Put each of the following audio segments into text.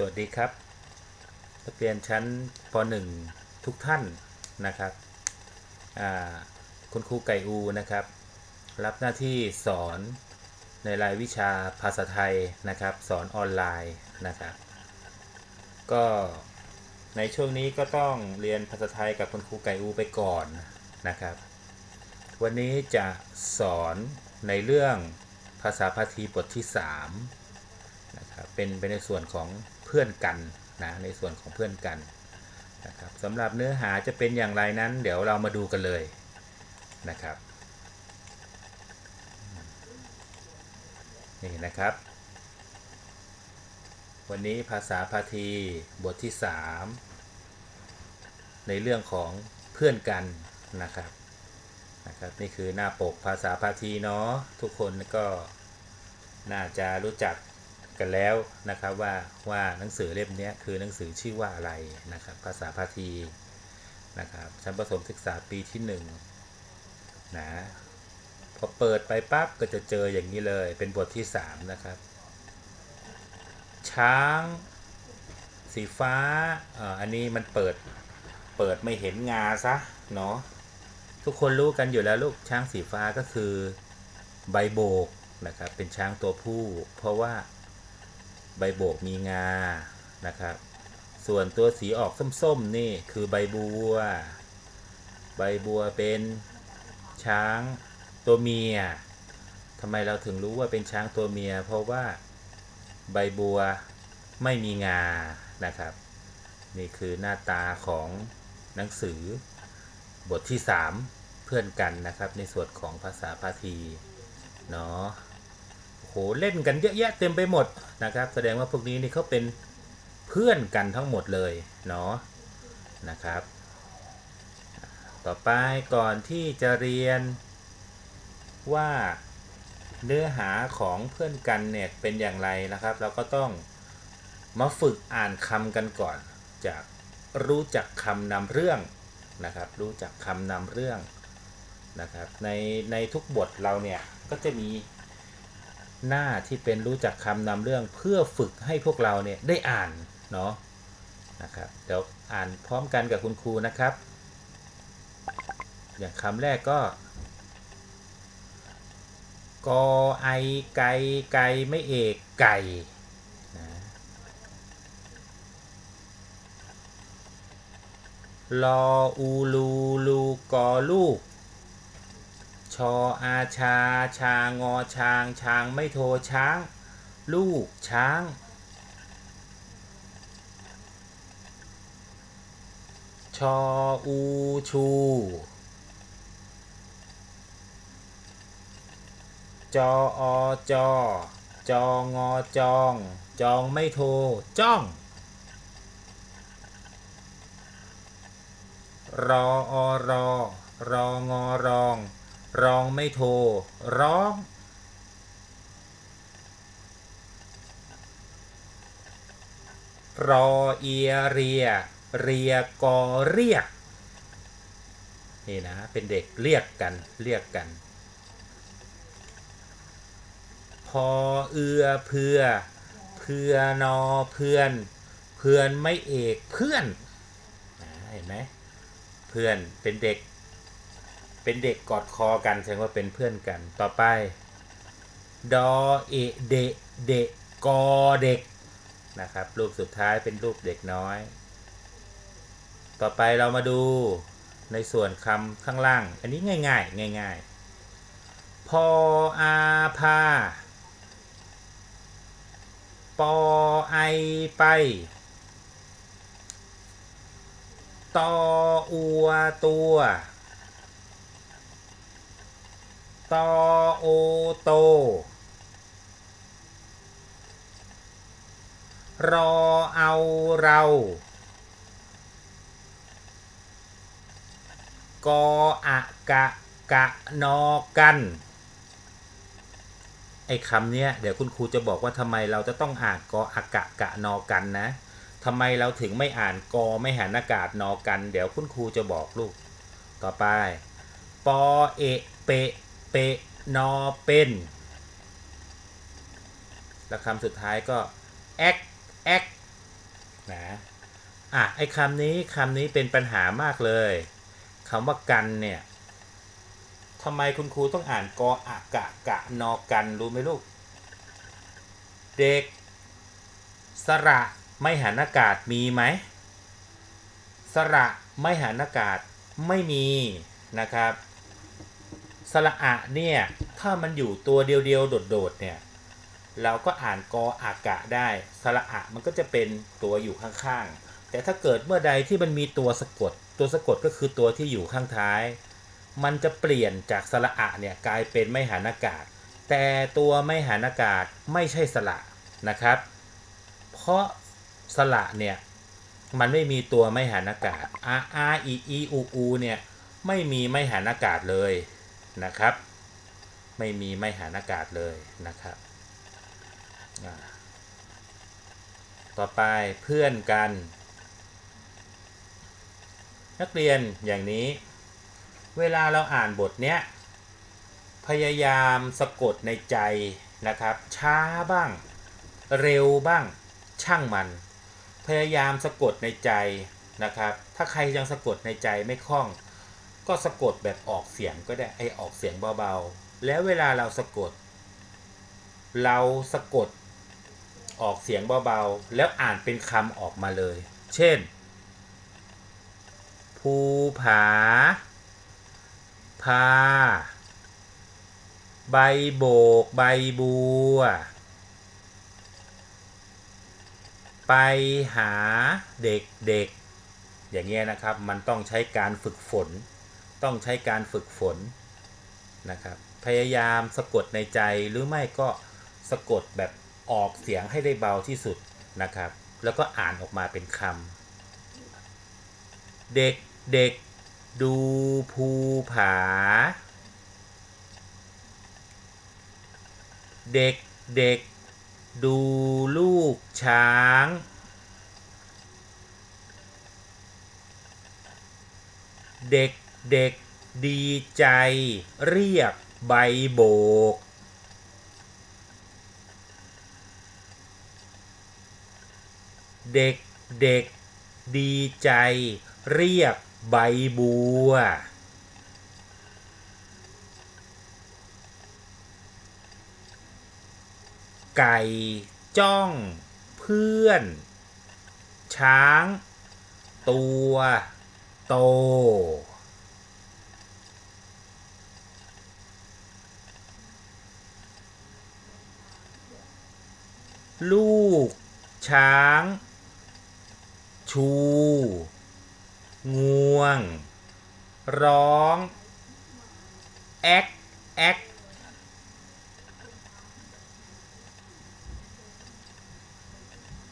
สวัสดีครับนักเรียนชั้นป .1 ทุกท่านนะครับคุณครูไก่อูนะครับ รับหน้าที่สอนในรายวิชาภาษาไทยนะครับ สอนออนไลน์นะครับ ก็ในช่วงนี้ก็ต้องเรียนภาษาไทยกับคุณครูไก่อูไปก่อนนะครับ วันนี้จะสอนในเรื่องภาษาพาทีบทที่ 3 เป็นเป็นในส่วนของเพื่อนกันนะในส่วนของเพื่อนกันนะครับสำหรับเนื้อหาจะเป็นอย่างไรนั้น เดี๋ยวเรามาดูกันเลยนะครับนี่นะครับ วันนี้ภาษาพาทีบทที่ 3 ในเรื่องของเพื่อนกันนะครับนะครับนี่คือหน้าปกภาษาพาทีเนาะทุกคนก็น่าจะรู้จัก กันแล้วนะครับว่าว่าหนังสือเล่มนี้คือหนังสือชื่อว่าอะไรนะครับ ภาษาพาทีนะครับชั้นประถมศึกษาปีที่1นนะพอเปิดไปปั๊บก็จะเจออย่างนี้เลยเป็นบทที่ 3 นะครับ ช้าง สีฟ้าอ่าอันนี้มันเปิดเปิดไม่เห็นงาซะเนาะทุกคนรู้กันอยู่แล้วลูกช้างสีฟ้าก็คือใบโบกนะครับเป็นช้างตัวผู้ เพราะว่า ใบโบกมีงา นะครับ ส่วนตัวสีออกส้มๆ นี่คือใบบัว ใบบัวเป็นช้างตัวเมียทำไมเราถึงรู้ว่าเป็นช้างตัวเมีย เพราะว่าใบบัวไม่มีงา นะครับ นี่คือหน้าตาของหนังสือบทที่ 3 เพื่อนกันนะครับ ในส่วนของภาษาพาที เนาะ เล่นกันเยอะแยะเต็มไปหมดนะครับ แสดงว่าพวกนี้นี่เขาเป็นเพื่อนกันทั้งหมดเลยเนาะนะครับ ต่อไปก่อนที่จะเรียนว่าเนื้อหาของเพื่อนกันเนี่ยเป็นอย่างไรนะครับ เราก็ต้องมาฝึกอ่านคำกันก่อน จากรู้จักคำนำเรื่องนะครับ รู้จักคำนำเรื่องนะครับ ในในทุกบทเราเนี่ยก็จะมี หน้าที่เป็นรู้จักคำนำเรื่องเพื่อฝึกให้พวกเราเนี่ยได้อ่านเนาะนะครับเดี๋ยวอ่านพร้อมกันกับคุณครูนะครับ อย่างคำแรกก็กอไอไก่ไก่ไม่เอกไก่นะลออูลูลูกอลูก ชออาชา ชางอช้าง ช้างไม่โทช้าง ลูกช้างชออูชูจออจอจองอจอง จองไม่โทจ้อง รออรอรองอรอง ร้องไม่โทร ร้อง รอเอียเรีย เรียกอเรียก นี่นะ เป็นเด็กเรียกกัน เรียกกัน พอเอือเพื่อ เพื่อนอเพื่อน เพื่อนไม่เอกเพื่อนเห็นไหมเพื่อนเป็นเด็ก เป็นเด็กกอดคอกันแสดงว่าเป็นเพื่อนกัน ต่อไป ดอเอเดเดกอเด็กนะครับ รูปสุดท้ายเป็นรูปเด็กน้อย ต่อไปเรามาดูในส่วนคำข้างล่าง อันนี้ง่าย ๆ ง่าย ๆ พออาพาปอไอไปตออัวตัว ตอโอโต รอเอาเรา กออะกะกะนอกัน ไอ้คำเนี้ยเดี๋ยวคุณครูจะบอกว่าทำไมเราจะต้องอ่านกออะกะกะนอกันนะทำไมเราถึงไม่อ่านกอไม่หันอากาศนอกัน เดี๋ยวคุณครูจะบอกลูก ต่อไป ปอเอะเปะ เปนอเป็น แล้วคำสุดท้ายก็แอกแอกนะอะไอ้คำนี้คำนี้เป็นปัญหามากเลยคำว่ากันเนี่ยทำไมคุณครูต้องอ่านกออะกะกะนอกันรู้ไหมลูก เด็ก สระไม่หันอากาศมีไหม สระไม่หันอากาศไม่มีนะครับ สระอะเนี่ย ถ้ามันอยู่ตัวเดียวๆโดดๆเนี่ย เราก็อ่านกออากะได้ สระอะมันก็จะเป็นตัวอยู่ข้างๆ แต่ถ้าเกิดเมื่อใดที่มันมีตัวสะกด ตัวสะกดก็คือตัวที่อยู่ข้างท้าย มันจะเปลี่ยนจากสระอะเนี่ยกลายเป็นไม่หันอากาศ แต่ตัวไม่หันอากาศไม่ใช่สระนะครับ เพราะสระเนี่ยมันไม่มีตัวไม่หันอากาศ r r e e u u เนี่ยไม่มีไม่หันอากาศเลย นะครับ ไม่มีไม่หันอากาศเลยนะครับต่อไปเพื่อนกัน นักเรียนอย่างนี้ เวลาเราอ่านบทเนี้ยพยายามสะกดในใจนะครับ ช้าบ้าง เร็วบ้าง ช่างมัน พยายามสะกดในใจนะครับ ถ้าใครยังสะกดในใจไม่คล่อง ก็สะกดแบบออกเสียงก็ได้ไอออกเสียงเบาๆ แล้วเวลาเราสะกด เราสะกดออกเสียงเบาๆ แล้วอ่านเป็นคำออกมาเลย เช่น ภูผา พา ใบโบก ใบบัว ไปหาเด็กๆ อย่างเงี้ยนะครับ มันต้องใช้การฝึกฝน ต้องใช้การฝึกฝนนะครับ พยายามสะกดในใจหรือไม่ก็สะกดแบบออกเสียงให้ได้เบาที่สุดนะครับ แล้วก็อ่านออกมาเป็นคำเด็กเด็กดูภูผา เด็กเด็กดูลูกช้าง เด็ก เด็กดีใจเรียกใบโบก เด็กเด็กดีใจเรียกใบบัว ไก่จ้องเพื่อน ช้าง ตัว โต ลูก ช้าง ชู งวง ร้อง แอ๊ก แอ๊ก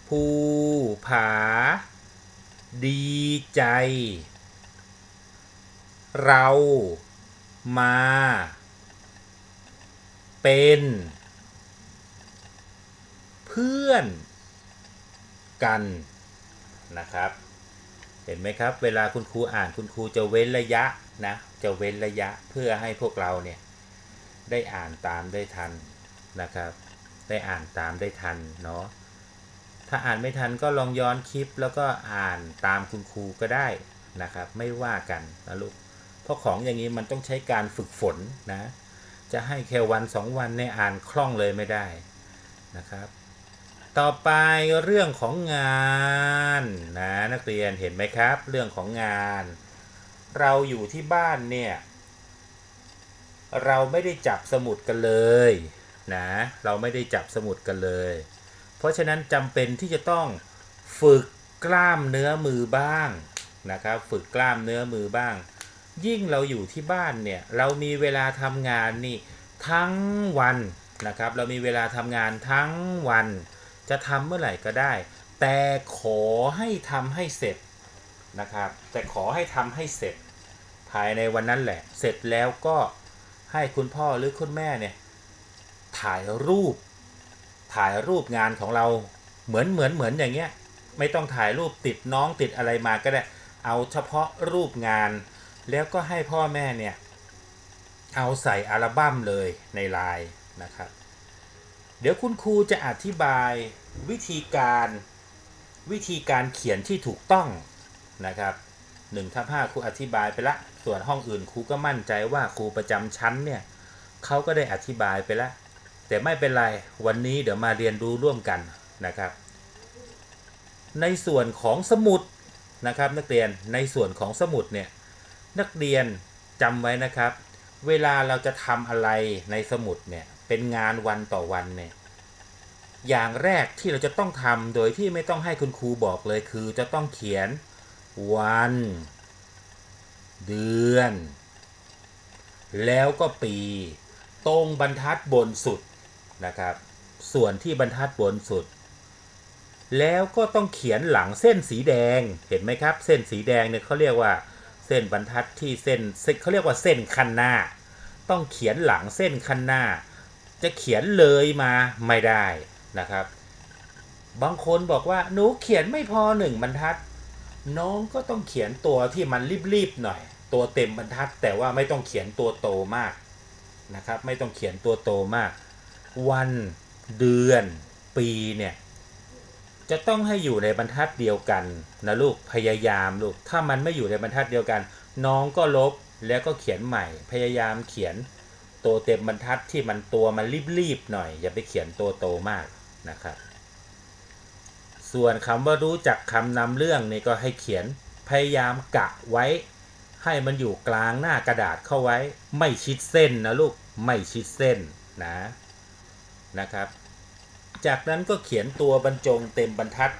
ภูผา ดีใจ เรา มา เป็น พื่อนกันนะครับ เห็นไหมครับ เวลาคุณครูอ่านคุณครูจะเว้นระยะนะ จะเว้นระยะเพื่อให้พวกเราเนี่ยได้อ่านตามได้ทันนะครับ ได้อ่านตามได้ทันเนาะ ถ้าอ่านไม่ทันก็ลองย้อนคลิปแล้วก็อ่านตามคุณครูก็ได้นะครับ ไม่ว่ากันนะลูก เพราะของอย่างนี้มันต้องใช้การฝึกฝนนะ จะให้แค่วันสองวันเนี่ยอ่านคล่องเลยไม่ได้นะครับ ต่อไปเรื่องของงานนะนักเรียนเห็นไหมครับ เรื่องของงาน เราอยู่ที่บ้านเนี่ย เราไม่ได้จับสมุดกันเลยนะเราไม่ได้จับสมุดกันเลย เพราะฉะนั้นจำเป็นที่จะต้องฝึกกล้ามเนื้อมือบ้างนะครับฝึกกล้ามเนื้อมือบ้าง ยิ่งเราอยู่ที่บ้านเนี่ยเรามีเวลาทำงานนี่ทั้งวันนะครับ เรามีเวลาทำงานทั้งวัน จะทำเมื่อไหร่ก็ได้ แต่ขอให้ทำให้เสร็จนะครับ แต่ขอให้ทำให้เสร็จ ภายในวันนั้นแหละ เสร็จแล้วก็ให้คุณพ่อหรือคุณแม่เนี่ยถ่ายรูป ถ่ายรูปงานของเราเหมือนเหมือนเหมือนอย่างเงี้ยไม่ต้องถ่ายรูปติดน้องติดอะไรมาก็ได้ เอาเฉพาะรูปงาน แล้วก็ให้พ่อแม่เนี่ย เอาใส่อัลบั้มเลยในไลน์นะครับ เดี๋ยวคุณครูจะอธิบายวิธีการวิธีการเขียนที่ถูกต้องนะครับ1ทับ5ครูอธิบายไปละ ส่วนห้องอื่นครูก็มั่นใจว่าครูประจำชั้นเนี่ยเขาก็ได้อธิบายไปละแต่ไม่เป็นไรวันนี้เดี๋ยวมาเรียนรู้ร่วมกันนะครับ ในส่วนของสมุดนะครับนักเรียนในส่วนของสมุดเนี่ยนักเรียนจำไว้นะครับ เวลาเราจะทำอะไรในสมุดเนี่ย เป็นงานวันต่อวันเนี่ยอย่างแรกที่เราจะต้องทำโดยที่ไม่ต้องให้คุณครูบอกเลยคือจะต้องเขียนวัน เดือน แล้วก็ปี ตรงบรรทัดบนสุดนะครับ ส่วนที่บรรทัดบนสุด แล้วก็ต้องเขียนหลังเส้นสีแดงเห็นไหมครับ เส้นสีแดงเนี่ยเขาเรียกว่า เส้นบรรทัดที่เส้นเขาเรียกว่าเส้นคันหน้า ต้องเขียนหลังเส้นคันหน้า จะเขียนเลยมาไม่ได้นะครับ บางคนบอกว่าหนูเขียนไม่พอหนึ่งบรรทัด น้องก็ต้องเขียนตัวที่มันรีบๆหน่อย ตัวเต็มบรรทัด แต่ว่าไม่ต้องเขียนตัวโตมากนะครับ ไม่ต้องเขียนตัวโตมาก วันเดือน ปีเนี่ยจะต้องให้อยู่ในบรรทัดเดียวกันนะลูกพยายามลูกถ้ามันไม่อยู่ในบรรทัดเดียวกัน น้องก็ลบแล้วก็เขียนใหม่ พยายามเขียน ตัวเต็มบรรทัดที่มันตัวมันรีบๆหน่อย อย่าไปเขียนตัวโตมากนะครับ ส่วนคำว่ารู้จักคำนำเรื่องนี่ก็ให้เขียนพยายามกะไว้ ให้มันอยู่กลางหน้ากระดาษเข้าไว้ ไม่ชิดเส้นนะลูกไม่ชิดเส้นนะนะครับ จากนั้นก็เขียนตัวบรรจงเต็มบรรทัด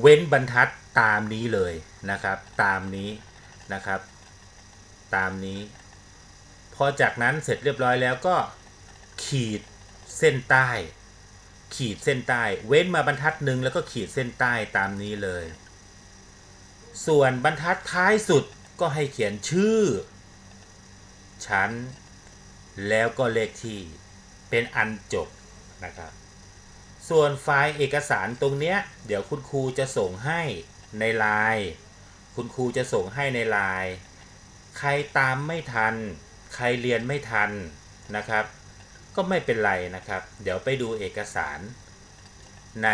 เว้นบรรทัดตามนี้เลยนะครับ ตามนี้นะครับ ตามนี้ พอจากนั้นเสร็จเรียบร้อยแล้วก็ขีดเส้นใต้ ขีดเส้นใต้ เว้นมาบรรทัดหนึ่งแล้วก็ขีดเส้นใต้ตามนี้เลย ส่วนบรรทัดท้ายสุดก็ให้เขียนชื่อ ชั้น แล้วก็เลขที่เป็นอันจบนะครับ ส่วนไฟล์เอกสารตรงเนี้ยเดี๋ยวคุณครูจะส่งให้ในไลน์คุณครูจะส่งให้ในไลน์ใครตามไม่ทัน ใครเรียนไม่ทันนะครับ ก็ไม่เป็นไรนะครับ เดี๋ยวไปดูเอกสารใน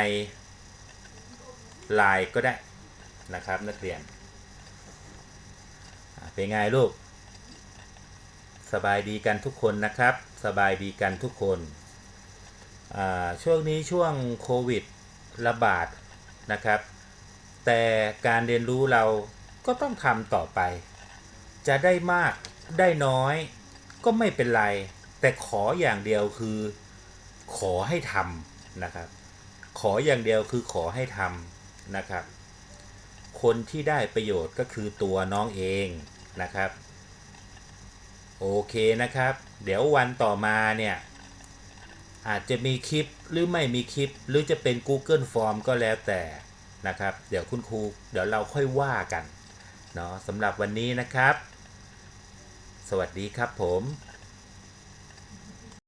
ไลน์ก็ได้นะครับนักเรียน เป็นไงลูก สบายดีกันทุกคนนะครับ สบายดีกันทุกคน ช่วงนี้ช่วงโควิดระบาดนะครับ แต่การเรียนรู้เราก็ต้องทำต่อไป จะได้มาก ได้น้อยก็ไม่เป็นไร แต่ขออย่างเดียวคือ ขอให้ทำนะครับ ขออย่างเดียวคือขอให้ทำนะครับ คนที่ได้ประโยชน์ก็คือตัวน้องเองนะครับ โอเคนะครับ เดี๋ยววันต่อมาเนี่ยอาจจะมีคลิปหรือไม่มีคลิป หรือจะเป็น Google Form ก็แล้วแต่นะครับ เดี๋ยวคุณครูเดี๋ยวเราค่อยว่ากันเนาะสำหรับวันนี้นะครับ วัสดีครับผม